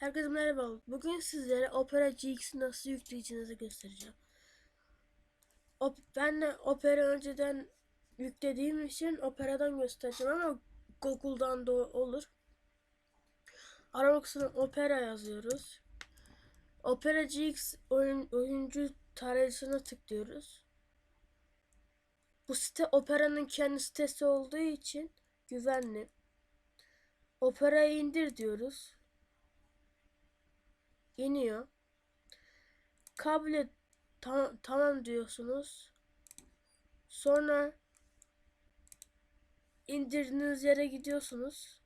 Herkese merhaba. Bugün sizlere Opera GX'i nasıl yükleyeceğinizi göstereceğim. Op ben de Opera önceden yüklediğim için Opera'dan göstereceğim ama Google'dan da olur. Arama Opera yazıyoruz. Opera GX oyun, oyuncu tarayıcısına tıklıyoruz. Bu site Opera'nın kendi sitesi olduğu için güvenli. Opera'yı indir diyoruz iniyor. Kablo ta tamam diyorsunuz. Sonra indirdiğiniz yere gidiyorsunuz.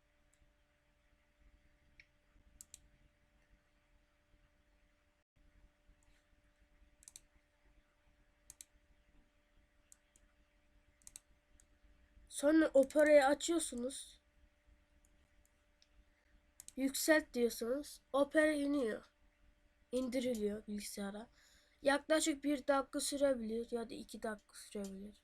Sonra operayı açıyorsunuz. Yükselt diyorsunuz. Opera iniyor indiriliyor bilgisayara. Yaklaşık bir dakika sürebilir ya da iki dakika sürebilir.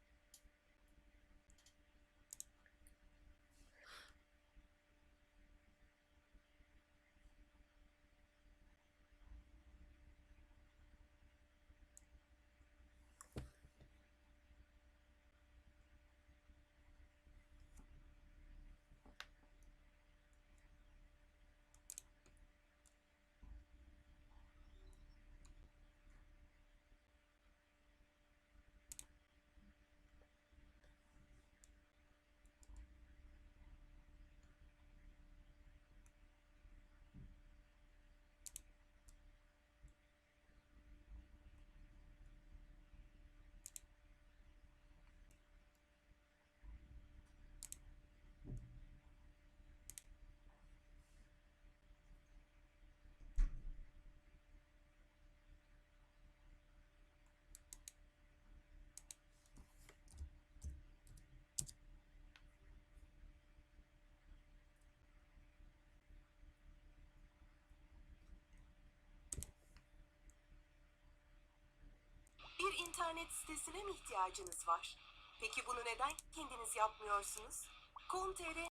Bir internet sitesine mi ihtiyacınız var? Peki bunu neden kendiniz yapmıyorsunuz? Com.tr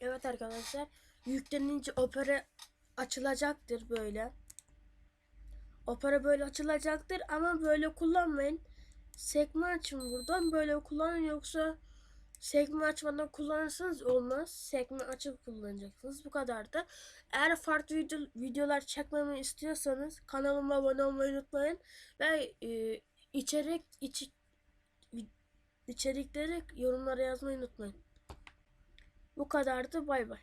Evet arkadaşlar yüklenince opera açılacaktır böyle. Opera böyle açılacaktır ama böyle kullanmayın. Sekme açın buradan böyle kullanın yoksa sekme açmadan kullanırsanız olmaz. Sekme açıp kullanacaksınız. Bu kadar da. Eğer farklı video, videolar çekmemi istiyorsanız kanalıma abone olmayı unutmayın. Ve e, içerik içi, içerikleri yorumlara yazmayı unutmayın. Bu kadardı. Bay bay.